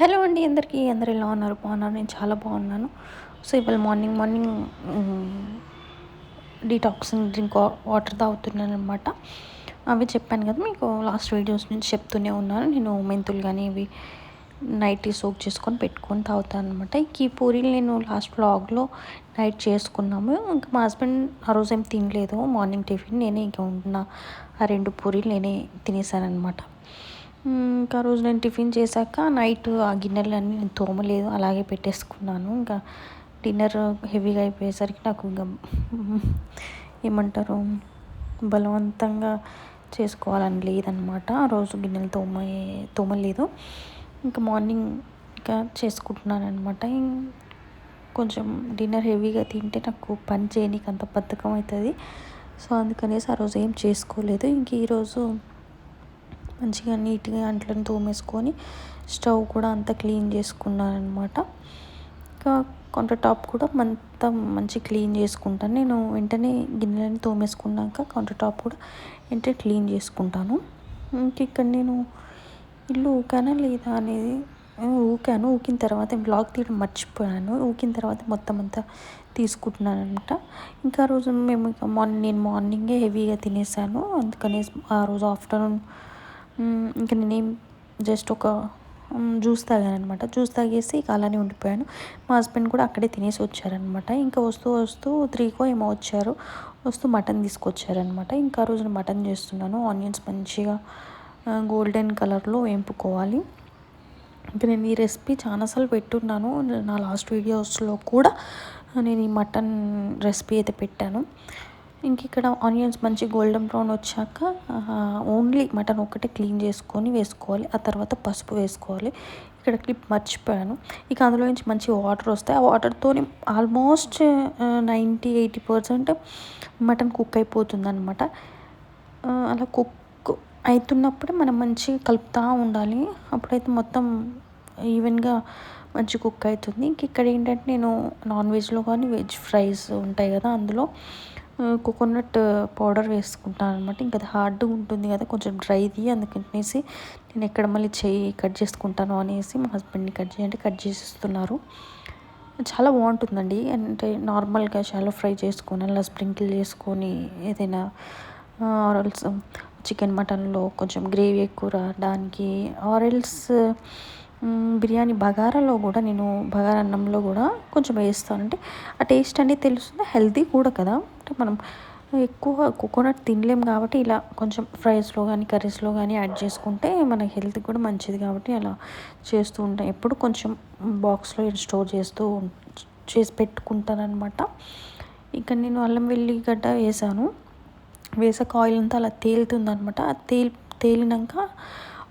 Hello అండి అందరికీ అందరు ఎలా ఉన్నారు? బాగున్నారు? నేను చాలా బాగున్నాను. సో ఇవాళ morning morning detoxing drink water తాగుతున్నాను అనమాట అవి చెప్పాను కదా మీకు లాస్ట్ వీడియోస్ నుంచి చెప్తూనే ఉన్నాను. నేను మెంతులు కానీ ఇవి నైట్ సోక్ చేసుకొని పెట్టుకొని తాగుతాను అనమాట ఈ పూరీలు నేను లాస్ట్ బ్లాగ్లో నైట్ చేసుకున్నాము. ఇంకా మా హస్బెండ్ ఆ రోజు ఏం తినలేదు. మార్నింగ్ టిఫిన్ నేనే ఇంకా ఉన్న ఆ రెండు పూరీలు నేనే తినేసాను అనమాట ఇంకా రోజు నేను టిఫిన్ చేశాక నైట్ ఆ గిన్నెలన్నీ నేను తోమలేదు అలాగే పెట్టేసుకున్నాను. ఇంకా డిన్నర్ హెవీగా అయిపోయేసరికి నాకు ఇంకా ఏమంటారు బలవంతంగా చేసుకోవాలని లేదనమాట ఆ రోజు గిన్నెలు తోమ తోమలేదు. ఇంకా మార్నింగ్ ఇంకా చేసుకుంటున్నాను అనమాట కొంచెం డిన్నర్ హెవీగా తింటే నాకు పని చేయనీకి అంత బద్ధకం అవుతుంది. సో అందుకనేసి ఆ రోజు ఏం చేసుకోలేదు. ఇంక ఈరోజు మంచిగా నీట్గా అంట్లను తోమేసుకొని స్టవ్ కూడా అంతా క్లీన్ చేసుకున్నాను అనమాట ఇంకా కౌంటర్ టాప్ కూడా అంతా మంచి క్లీన్ చేసుకుంటాను. నేను వెంటనే గిన్నెలని తోమేసుకున్నాక కౌంటర్ టాప్ కూడా వెంటనే క్లీన్ చేసుకుంటాను. ఇంక ఇక్కడ నేను ఇల్లు ఊకానా లేదా అనేది ఊకాను. ఊకిన తర్వాత బ్లాగ్ తీయడం మర్చిపోయాను. ఊకిన తర్వాత మొత్తం అంతా తీసుకుంటున్నాను అనమాట ఇంకా రోజు మేము ఇంకా మార్నింగ్ నేను మార్నింగే హెవీగా తినేసాను. అందుకనే ఆ రోజు ఆఫ్టర్నూన్ ఇంకా నేనేం జస్ట్ ఒక జ్యూస్ తాగాను అనమాట జ్యూస్ తాగేసి ఇక అలానే ఉండిపోయాను. మా హస్బెండ్ కూడా అక్కడే తినేసి వచ్చారనమాట ఇంకా వస్తూ వస్తూ త్రీకో ఏమో వచ్చారు. వస్తూ మటన్ తీసుకొచ్చారనమాట ఇంకా రోజున మటన్ చేస్తున్నాను. ఆనియన్స్ మంచిగా గోల్డెన్ కలర్లో వేంపుకోవాలి. ఇంకా నేను ఈ రెసిపీ చాలాసార్లు పెట్టున్నాను. నా లాస్ట్ వీడియోస్లో కూడా నేను ఈ మటన్ రెసిపీ అయితే పెట్టాను. ఇంక ఇక్కడ ఆనియన్స్ మంచి గోల్డెన్ బ్రౌన్ వచ్చాక ఓన్లీ మటన్ ఒకటే క్లీన్ చేసుకొని వేసుకోవాలి. ఆ తర్వాత పసుపు వేసుకోవాలి. ఇక్కడ క్లిప్ మర్చిపోయాను. ఇక అందులో నుంచి మంచి వాటర్ వస్తాయి. ఆ వాటర్తో almost ninety eighty percent mutton cook అయిపోతుంది అనమాట అలా కుక్ అవుతున్నప్పుడే మనం మంచిగా కలుపుతూ ఉండాలి. అప్పుడైతే మొత్తం ఈవెన్గా మంచి కుక్ అవుతుంది. ఇంక ఇక్కడ ఏంటంటే నేను నాన్ వెజ్లో కానీ వెజ్ ఫ్రైస్ ఉంటాయి కదా అందులో. కోకోనట్ పౌడర్ వేసుకుంటాను అనమాట ఇంకా అది హార్డ్గా ఉంటుంది కదా కొంచెం డ్రైది అందుకనేసి నేను ఎక్కడ మళ్ళీ చెయ్యి కట్ చేసుకుంటాను అనేసి మా హస్బెండ్ని కట్ చేయండి కట్ చేసిస్తున్నారు. చాలా బాగుంటుందండి. అంటే నార్మల్గా షాలో ఫ్రై చేసుకొని అలా స్ప్రింకిల్ చేసుకొని ఏదైనా ఆరల్స్ చికెన్ మటన్లో కొంచెం గ్రేవీ ఎక్కువ రావడానికి ఆరల్స్ బిర్యానీ బగారాలో కూడా నేను బగారా అన్నంలో కూడా కొంచెం వేస్తాను. అంటే ఆ టేస్ట్ అనేది తెలుస్తుంది హెల్తీ కూడా కదా. అంటే మనం ఎక్కువ కోకోనట్ తినలేం కాబట్టి ఇలా కొంచెం ఫ్రైస్లో కానీ కర్రీస్లో కానీ యాడ్ చేసుకుంటే మన హెల్త్కి కూడా మంచిది కాబట్టి అలా చేస్తూ ఉంటాను ఎప్పుడు కొంచెం బాక్స్లో స్టోర్ చేస్తూ చేసి పెట్టుకుంటాను అనమాట నేను అల్లం వెల్లిగడ్డ వేసాను. వేసాక ఆయిల్ అంతా అలా తేలుతుంది అనమాట తేలి తేలినాక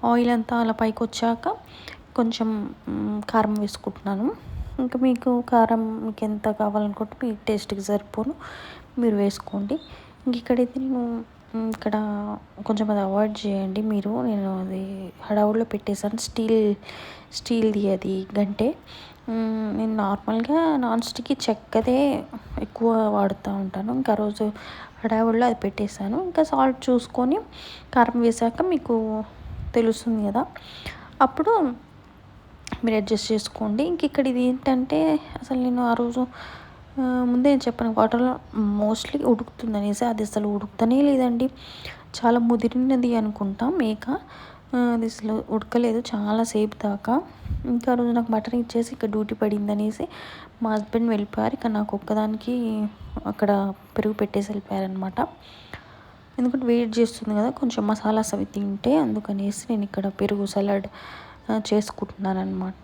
ఆయిల్ అంతా అలా పైకి వచ్చాక కొంచెం కారం వేసుకుంటున్నాను. ఇంకా మీకు కారం మీకు ఎంత కావాలనుకుంటే మీ టేస్ట్కి సరిపోను. మీరు వేసుకోండి. ఇంక ఇక్కడైతే నేను ఇక్కడ కొంచెం అది అవాయిడ్ చేయండి మీరు. నేను అది హడావుడిలో పెట్టేశాను. స్టీల్ స్టీల్ది అది గంటే. నేను నార్మల్గా నాన్ స్టిక్ చెక్కదే ఎక్కువ వాడుతూ ఉంటాను. ఇంకా రోజు హడావుడిలో అది పెట్టేశాను. ఇంకా సాల్ట్ చూసుకొని కారం వేసాక మీకు తెలుస్తుంది కదా. అప్పుడు మీరు అడ్జస్ట్ చేసుకోండి. ఇంక ఇక్కడ ఇది ఏంటంటే అసలు నేను ఆ రోజు ముందే చెప్పాను వాటర్లో మోస్ట్లీ ఉడుకుతుంది అనేసి అది అసలు ఉడుకుతనే లేదండి. చాలా ముదిరినది అనుకుంటా మేక. అది అసలు ఉడకలేదు చాలాసేపు దాకా. ఇంకా రోజు నాకు మటన్ ఇచ్చేసి ఇక్కడ డ్యూటీ పడింది అనేసి మా హస్బెండ్ వెళ్ళిపోయారు. ఇక నాకు ఒక్కదానికి అక్కడ పెరుగు పెట్టేసి వెళ్ళిపోయారనమాట ఎందుకంటే వెయిట్ చేస్తుంది కదా కొంచెం మసాలాస్ అవి తింటే అందుకనేసి నేను ఇక్కడ పెరుగు సలాడ్ చేసుకుంటున్నారనమాట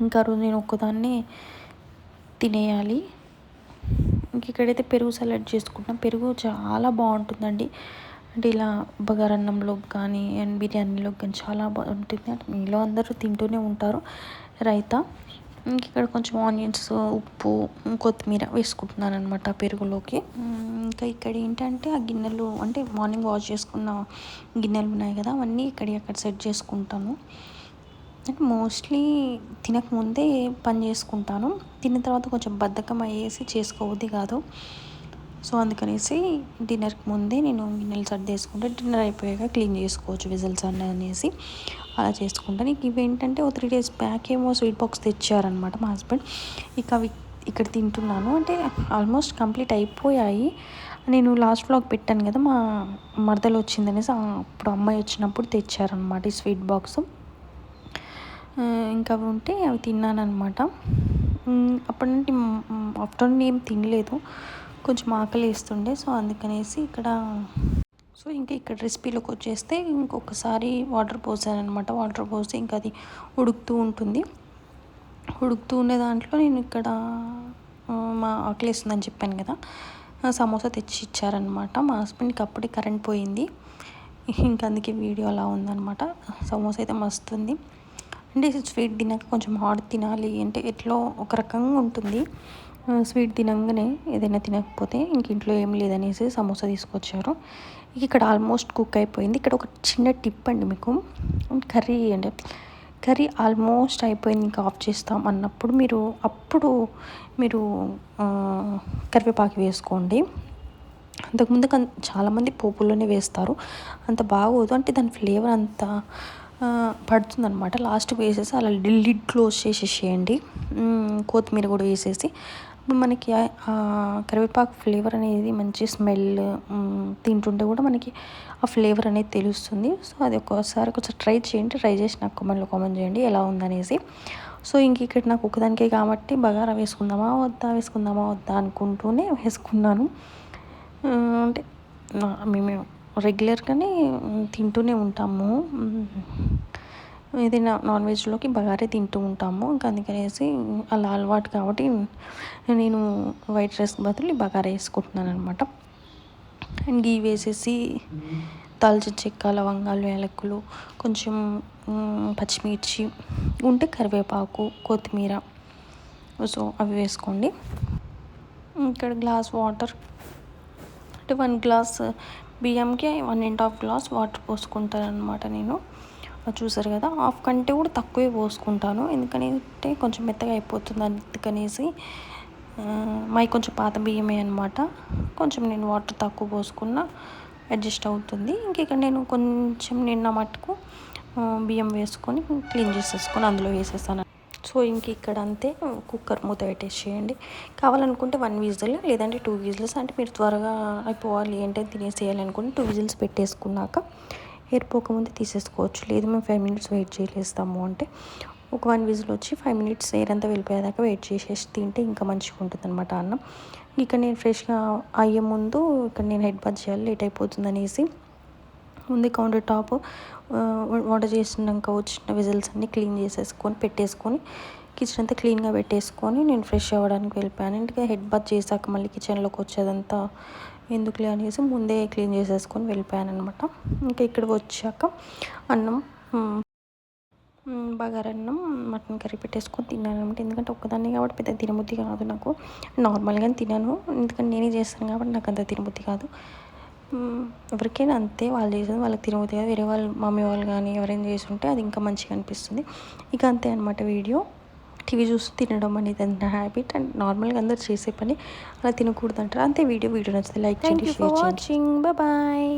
ఇంకా రోజు నేను ఒక్కదాన్ని తినేయాలి. ఇంక ఇక్కడైతే పెరుగు సలాడ్ చేసుకుంటున్నాం. పెరుగు చాలా బాగుంటుందండి. అంటే ఇలా బగారన్నంలో కానీ అండ్ బిర్యానీలో కానీ చాలా బాగుంటుంది. అంటే మీలో అందరూ తింటూనే ఉంటారు రైతా. ఇంక ఇక్కడ కొంచెం ఆనియన్స్ ఉప్పు కొత్తిమీర వేసుకుంటున్నాను అనమాట పెరుగులోకి. ఇంకా ఇక్కడ ఏంటంటే ఆ గిన్నెలు అంటే మార్నింగ్ వాష్ చేసుకున్న గిన్నెలు ఉన్నాయి కదా అవన్నీ ఇక్కడ అక్కడ సెట్ చేసుకుంటాను. అంటే మోస్ట్లీ తినకముందే పని చేసుకుంటాను. తిన్న తర్వాత కొంచెం బద్ధకం అయ్యేసి చేసుకోవద్ది కాదు. సో అందుకనేసి డిన్నర్కి ముందే నేను గిన్నెలు సర్దేసుకుంటే డిన్నర్ అయిపోయాక క్లీన్ చేసుకోవచ్చు విజిల్స్ అన్నీ అనేసి. అలా చేసుకుంటాను నీకు ఇవేంటంటే ఓ త్రీ డేస్ బ్యాక్ ఏమో స్వీట్ బాక్స్ తెచ్చారనమాట మా హస్బెండ్. ఇక అవి ఇక్కడ తింటున్నాను. అంటే ఆల్మోస్ట్ కంప్లీట్ అయిపోయాయి. నేను లాస్ట్ వ్లాగ్ పెట్టాను కదా మా మరదలు వచ్చిందనేసి అప్పుడు అమ్మాయి వచ్చినప్పుడు తెచ్చారనమాట ఈ స్వీట్ బాక్స్. ఇంకా అవి ఉంటే అవి తిన్నానమాట అప్పటి నుండి ఆఫ్టర్నూన్ ఏం తినలేదు. కొంచెం ఆకలి వేస్తుండే సో అందుకనేసి ఇక్కడ సో ఇంకా ఇక్కడ రెసిపీలోకి వచ్చేస్తే ఇంకొకసారి వాటర్ పోసానమాట వాటర్ పోసి ఇంకా అది ఉడుకుతూ ఉంటుంది. ఉడుకుతూ ఉండే దాంట్లో నేను ఇక్కడ మా ఆకలి వేస్తుందని చెప్పాను కదా సమోసా తెచ్చి ఇచ్చారనమాట మా హస్బెండ్కి అప్పుడే కరెంట్ పోయింది. ఇంకా అందుకే వీడియో అలా ఉందనమాట సమోసా అయితే మస్తు ఉంది అంటే స్వీట్ తినాక కొంచెం హాట్ తినాలి అంటే ఎట్లో ఒక రకంగా ఉంటుంది. స్వీట్ తినంగానే ఏదైనా తినకపోతే ఇంక ఇంట్లో ఏం లేదనేసి సమోసా తీసుకొచ్చారు. ఇక్కడ ఆల్మోస్ట్ కుక్ అయిపోయింది. ఇక్కడ ఒక చిన్న టిప్ అండి మీకు. కర్రీ అండి కర్రీ ఆల్మోస్ట్ అయిపోయింది ఇంకా ఆఫ్ చేస్తాం అన్నప్పుడు మీరు అప్పుడు మీరు కరివేపాకు వేసుకోండి. అంతకుముందు చాలామంది పోపులోనే వేస్తారు. అంత బాగోదు. అంటే దాని ఫ్లేవర్ అంత పడుతుందనమాట లాస్ట్ వేసేసి అలా లిడ్ క్లోజ్ చేసేసేయండి. కొత్తిమీర కూడా వేసేసి మనకి కరివేపాకు ఫ్లేవర్ అనేది మంచి స్మెల్ తింటుంటే కూడా మనకి ఆ ఫ్లేవర్ అనేది తెలుస్తుంది. సో అది ఒక్కసారి కొంచెం ట్రై చేయండి. ట్రై చేసి నాకు కామెంట్లో కామెంట్ చేయండి ఎలా ఉందనేసి. సో ఇంక ఇక్కడ నాకు ఒకదానికే కాబట్టి బగారా వేసుకుందామా వద్దా వేసుకుందామా వద్దా అనుకుంటూనే వేసుకున్నాను. అంటే మేము రెగ్యులర్గానే తింటూనే ఉంటాము. ఏదైనా నాన్ వెజ్లోకి బగారే తింటూ ఉంటాము. ఇంకా అందుకనేసి అలా అలవాటు కాబట్టి నేను వైట్ రైస్ బదులు బగారా వేసుకుంటున్నాను అనమాట అండ్ గీ వేసేసి దాల్చిన చెక్క లవంగాలు యాలకులు కొంచెం పచ్చిమిర్చి ఉంటే కరివేపాకు కొత్తిమీర. సో అవి వేసుకోండి. ఇక్కడ గ్లాస్ వాటర్. అంటే one glass బియ్యంకి one and half glass water పోసుకుంటాను అనమాట నేను. చూసారు కదా హాఫ్ కంటే కూడా తక్కువే పోసుకుంటాను. ఎందుకంటే కొంచెం మెత్తగా అయిపోతుంది అందుకనేసి మై కొంచెం పాత బియ్యమే అనమాట కొంచెం నేను వాటర్ తక్కువ పోసుకున్న అడ్జస్ట్ అవుతుంది. ఇంక ఇక్కడ నేను కొంచెం నిన్న మట్టుకు బియ్యం వేసుకొని క్లీన్ చేసేసుకొని అందులో వేసేస్తాను సో ఇంక ఇక్కడ అంతే కుక్కర్ మూత పెట్టేసేయండి. కావాలనుకుంటే వన్ విజిల్ లేదంటే టూ విజిల్స్ అంటే మీరు త్వరగా అయిపోవాలి ఏంటంటే తినేసేయాలి అనుకుంటే టూ విజిల్స్ పెట్టేసుకున్నాక ఏరిపోకముందే తీసేసుకోవచ్చు. లేదు మేము ఫైవ్ మినిట్స్ వెయిట్ చేయలేస్తాము అంటే ఒక వన్ విజిల్ వచ్చి ఫైవ్ మినిట్స్ ఎయిర్ అంతా వెళ్ళిపోయేదాకా వెయిట్ చేసేసి తింటే ఇంకా మంచిగా ఉంటుంది అనమాట అన్నం. ఇక్కడ నేను ఫ్రెష్గా అయ్యే ముందు ఇక్కడ నేను హెడ్ బాత్ చేయాలి లేట్ అయిపోతుంది అనేసి ముందు కౌంటర్ టాప్ వంట చేసినాక వచ్చిన విజిల్స్ అన్నీ క్లీన్ చేసేసుకొని పెట్టేసుకొని కిచెన్ అంతా క్లీన్గా పెట్టేసుకొని నేను ఫ్రెష్ అవ్వడానికి వెళ్ళిపోయాను. ఇంకా హెడ్ బాత్ చేశాక మళ్ళీ కిచెన్లోకి వచ్చేదంతా ఎందుకులే అనేసి ముందే క్లీన్ చేసేసుకొని వెళ్ళిపోయాను అనమాట ఇంకా ఇక్కడికి వచ్చాక అన్నం బగారన్నం మటన్ కర్రీ పెట్టేసుకొని తిన్నాను అనమాట ఎందుకంటే ఒక్కదాన్ని కాబట్టి పెద్ద తినబుద్ధి కాదు నాకు. నార్మల్గా తినాను. ఎందుకంటే నేనే చేస్తాను కాబట్టి నాకు అంత తినబుద్ధి కాదు. ఎవరికైనా అంతే వాళ్ళు చేసేది వాళ్ళకి తినబుద్ధి కాదు. వేరే వాళ్ళు మమ్మీ వాళ్ళు కానీ ఎవరైనా చేసి ఉంటే అది ఇంకా మంచిగా అనిపిస్తుంది. ఇక అంతే అనమాట వీడియో. టీవీ చూస్తూ తినడం అనేది అంత హ్యాబిట్ అండ్ నార్మల్గా అందరు చేసే పని అలా తినకూడదు అంటారు. అంతే వీడియో వీడియో నచ్చితే లైక్ చేయండి షేర్ చేయండి. బాయ్